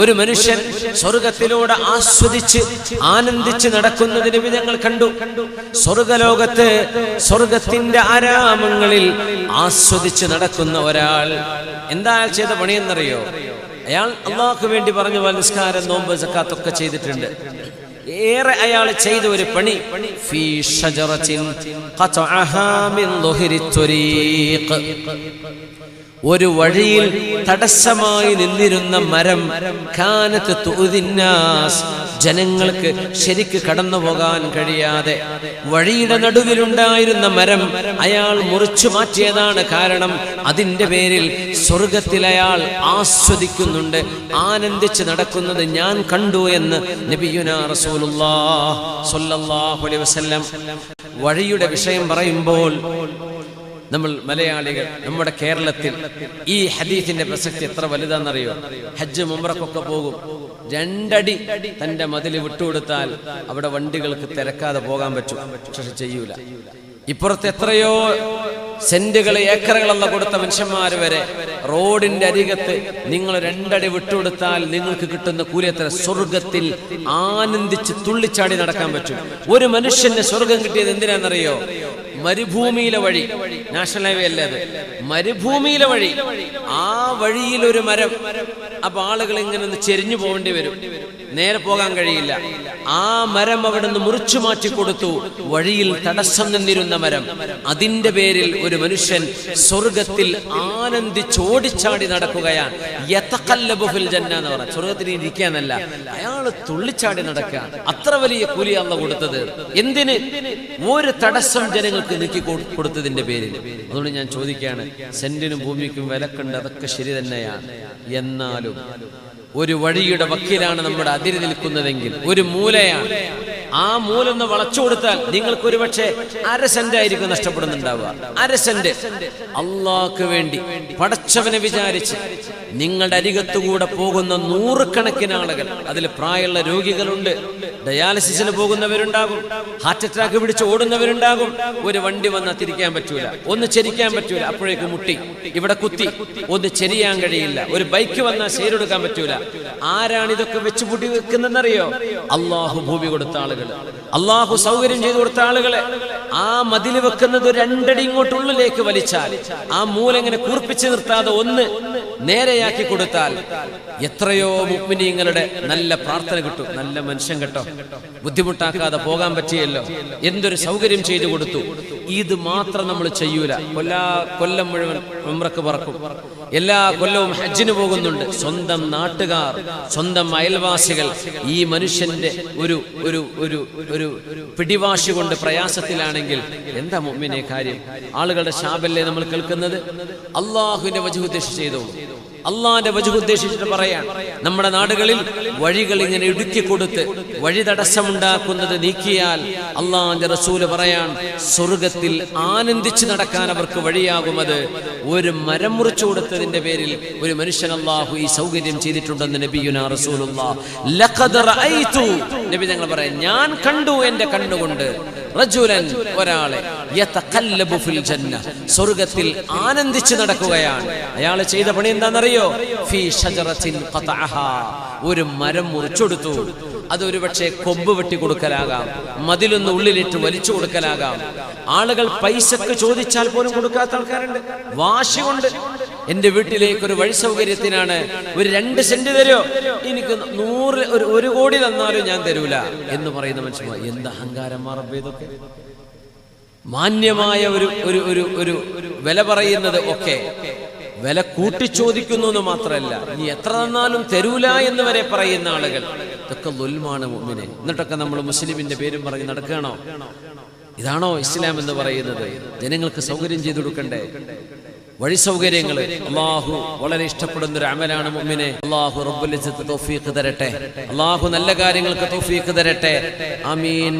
ഒരു മനുഷ്യൻ സ്വർഗത്തിലൂടെ ആസ്വദിച്ച് ആനന്ദിച്ച് നടക്കുന്നതിന് ഞങ്ങൾ കണ്ടു. സ്വർഗലോകത്ത് സ്വർഗത്തിന്റെ ആരാമങ്ങളിൽ ആസ്വദിച്ച് നടക്കുന്ന ഒരാൾ എന്താ ചെയ്ത പണിയെന്നറിയോ? അയാൾ അള്ളാഹ്ക്ക് വേണ്ടി പറഞ്ഞു പോലെ നിസ്കാരം നോമ്പ് ജക്കാത്തൊക്കെ ചെയ്തിട്ടുണ്ട്. ഏറെ അയാൾ ചെയ്ത ഒരു പണി. ഒരു വഴിയിൽ തടസ്സമായി നിന്നിരുന്ന മരം കാനത്ത് തുതിന്നാസ് ജനങ്ങൾക്ക് ശരിക്ക് കടന്നു പോകാൻ കഴിയാതെ വഴിയുടെ നടുവിലുണ്ടായിരുന്ന മരം അയാൾ മുറിച്ചു മാറ്റിയതാണ് കാരണം അതിന്റെ പേരിൽ സ്വർഗത്തിൽ അയാൾ ആസ്വദിക്കുന്നുണ്ട്. ആനന്ദിച്ച് നടക്കുന്നത് ഞാൻ കണ്ടു എന്ന് നബിയുന അലൈഹി വസല്ലം വഴിയുടെ വിഷയം പറയുമ്പോൾ നമ്മൾ മലയാളികൾ നമ്മുടെ കേരളത്തിൽ ഈ ഹദീഫിന്റെ പ്രസക്തി എത്ര വലുതാണെന്നറിയോ? ഹജ്ജ് മുമ്പറക്കൊക്കെ പോകും. രണ്ടടി തന്റെ മതിൽ വിട്ടുകൊടുത്താൽ അവിടെ വണ്ടികൾക്ക് തിരക്കാതെ പോകാൻ പറ്റും. പക്ഷെ ചെയ്യൂല. ഇപ്പുറത്ത് എത്രയോ സെന്റുകൾ ഏക്കറുകളെന്ന് കൊടുത്ത മനുഷ്യന്മാർ വരെ റോഡിന്റെ അരികത്ത് നിങ്ങൾ രണ്ടടി വിട്ടുകൊടുത്താൽ നിങ്ങൾക്ക് കിട്ടുന്ന കൂലിയത്ര? സ്വർഗത്തിൽ ആനന്ദിച്ച് തുള്ളിച്ചാടി നടക്കാൻ പറ്റും. ഒരു മനുഷ്യന് സ്വർഗം കിട്ടിയത് എന്തിനാണെന്നറിയോ? മരുഭൂമിയിലെ വഴി. നാഷണൽ ഹൈവേ അല്ലേ അത്? മരുഭൂമിയിലെ വഴി. ആ വഴിയിൽ ഒരു മരം. അപ്പൊ ആളുകൾ ഇങ്ങനെ ഒന്ന് ചെരിഞ്ഞു പോകേണ്ടി വരും. നേരെ പോകാൻ കഴിയില്ല. ആ മരം അവിടെ നിന്ന് മുറിച്ചു മാറ്റി കൊടുത്തു. വഴിയിൽ തടസ്സം നിന്നിരുന്ന മരം. അതിന്റെ പേരിൽ ഒരു മനുഷ്യൻ സ്വർഗത്തിൽ ആനന്ദിച്ചോടിച്ചാടി നടക്കുകയാണ്. യതഖല്ലബു ഫിൽ ജന്ന എന്ന് പറഞ്ഞ സ്വർഗത്തിൽ ഇരിക്കാനല്ല അയാൾ തുള്ളിച്ചാടി നടക്കുക അത്ര വലിയ കൂലി അല്ല കൊടുത്തത്. എന്തിന്? ഒരു തടസ്സം ജനങ്ങൾക്ക് നീക്കി എനിക്ക് കൊടുത്തതിന്റെ പേരിൽ. അതുകൊണ്ട് ഞാൻ ചോദിക്കുകയാണ് സെന്റിനും ഭൂമിക്കും വിലക്കുണ്ട് അതൊക്കെ ശരി തന്നെയാണ് എന്നാലും ഒരു വഴിയുടെ വക്കീലാണ് നമ്മുടെ അതിരി നിൽക്കുന്നതെങ്കിൽ ഒരു മൂലയാണ്. ആ മൂലൊന്ന് വളച്ചു കൊടുത്താൽ നിങ്ങൾക്ക് ഒരു പക്ഷേ അര സെന്റ് ആയിരിക്കും നഷ്ടപ്പെടുന്നുണ്ടാവുക. അര സെന്റ്. അള്ളാഹ്ക്ക് വേണ്ടി പടച്ചവനെ വിചാരിച്ച് നിങ്ങളുടെ അരികത്തുകൂടെ പോകുന്ന നൂറുകണക്കിന് ആളുകൾ അതിൽ പ്രായമുള്ള രോഗികളുണ്ട് ഡയാലിസിസിന് പോകുന്നവരുണ്ടാകും ഹാർട്ട് അറ്റാക്ക് പിടിച്ച് ഓടുന്നവരുണ്ടാകും. ഒരു വണ്ടി വന്നാൽ തിരിക്കാൻ പറ്റൂല ഒന്ന് ചെരിക്കാൻ പറ്റൂല അപ്പോഴേക്ക് മുട്ടി ഇവിടെ കുത്തി ഒന്ന് ചെരിയാൻ കഴിയില്ല ഒരു ബൈക്ക് വന്നാൽ ശരിയെടുക്കാൻ പറ്റൂല. ആരാണ് ഇതൊക്കെ വെച്ച് പൂട്ടി വെക്കുന്നതെന്നറിയോ അള്ളാഹു ഭൂമി കൊടുത്ത ആളുകൾ. അള്ളാഹു സൗകര്യം ചെയ്തു കൊടുത്ത ആളുകളെ. ആ മതിൽ വെക്കുന്നത് രണ്ടടി ഇങ്ങോട്ടുള്ളിലേക്ക് വലിച്ചാൽ ആ മൂലങ്ങനെ കൂർപ്പിച്ച് നിർത്താതെ ഒന്ന് നേരെയാക്കി കൊടുത്താൽ എത്രയോ മുഗ്മിനീങ്ങളുടെ നല്ല പ്രാർത്ഥന കിട്ടും. നല്ല മനുഷ്യൻ കേട്ടോ. ബുദ്ധിമുട്ടാക്കാതെ പോകാൻ പറ്റിയല്ലോ. എന്തൊരു സൗകര്യം ചെയ്തു കൊടുത്തു. ഇത് മാത്രം നമ്മൾ ചെയ്യൂല. കൊല്ലാ കൊല്ലം മുഴുവൻ ഉംറക്ക് പറക്കും. എല്ലാ കൊല്ലവും ഹജ്ജിന് പോകുന്നുണ്ട്. സ്വന്തം നാട്ടുകാർ സ്വന്തം അയൽവാസികൾ ഈ മനുഷ്യന്റെ ഒരു ഒരു ഒരു ഒരു പിടിവാശി കൊണ്ട് പ്രയാസത്തിലാണെങ്കിൽ എന്താ മുമ്മിനെ കാര്യം? ആളുകളുടെ ശാപല്ലേ നമ്മൾ കേൾക്കുന്നത്? അള്ളാഹുവിന്റെ വജു ഉദ്ദേശിച്ച് ചെയ്തോളൂ. അള്ളാന്റെ വജു ഉദ്ദേശിച്ചിട്ട് പറയാൻ. നമ്മുടെ നാടുകളിൽ വഴികൾ ഇങ്ങനെ ഇടുക്കി കൊടുത്ത് വഴി തടസ്സമുണ്ടാക്കുന്നത് നീക്കിയാൽ അള്ളാന്റെ റസൂൽ പറയാൻ സ്വർഗത്തിൽ ആനന്ദിച്ച് നടക്കാൻ അവർക്ക് വഴിയാകുമത് ഒരു മരം മുറിച്ചു കൊടുത്തതിന്റെ പേരിൽ ഒരു മനുഷ്യൻ അള്ളാഹു ഈ സൗകര്യം ചെയ്തിട്ടുണ്ടെന്ന് നബിയുന റസൂലുള്ള. നബി ഞങ്ങൾ പറയാം ഞാൻ കണ്ടു എന്റെ കണ്ണുകൊണ്ട് റജുലൻ ഒരാളെ ഫിൽ ജന്ന സ്വർഗത്തിൽ ആനന്ദിച്ച് നടക്കുകയാണ്. അയാൾ ചെയ്ത പണി എന്താണെന്നറിയോ? ഫീ ഷജറത്തിൻ ഒരു മരം മുറിച്ചെടുത്തു. അതൊരു പക്ഷേ കൊമ്പ് വെട്ടി കൊടുക്കലാകാം മതിലൊന്ന് ഉള്ളിലിട്ട് വലിച്ചു കൊടുക്കലാകാം. ആളുകൾ പൈസക്ക് ചോദിച്ചാൽ പോലും കൊടുക്കാത്ത ആൾക്കാരുണ്ട്. വാശി കൊണ്ട് എന്റെ വീട്ടിലേക്ക് ഒരു വഴി സൗകര്യത്തിനാണ് ഒരു രണ്ട് സെന്റ് തരുമോ എനിക്ക് നൂറ് ഒരു ഒരു കോടി തന്നാലും ഞാൻ തരൂല എന്ന് പറയുന്ന മനുഷ്യന്മാർ. എന്ത് അഹങ്കാരം ഇതൊക്കെ? മാന്യമായ ഒരു ഒരു ഒരു ഒരു വില പറയുന്നത് ഒക്കെ വില കൂട്ടിച്ചോദിക്കുന്നു എന്ന് മാത്രമല്ല നീ എത്ര തന്നാലും തരൂല എന്ന് വരെ പറയുന്ന ആളുകൾ. ഇതൊക്കെ ലുൽമാണ് മുമ്പിനെ എന്നിട്ടൊക്കെ നമ്മൾ മുസ്ലിമിന്റെ പേരും പറഞ്ഞ് നടക്കണോ ഇതാണോ ഇസ്ലാം എന്ന് പറയുന്നത്? ജനങ്ങൾക്ക് സൗകര്യം ചെയ്തു കൊടുക്കണ്ടേ? വഴി സൗകര്യങ്ങൾ അള്ളാഹു വളരെ ഇഷ്ടപ്പെടുന്ന ഒരു അമലാണ് മുമ്മിനെ അള്ളാഹു റബ്ബുലിസത്ത് തോഫീക്ക് തരട്ടെ. അള്ളാഹു നല്ല കാര്യങ്ങൾക്ക് തോഫീക്ക് തരട്ടെ. ആമീൻ.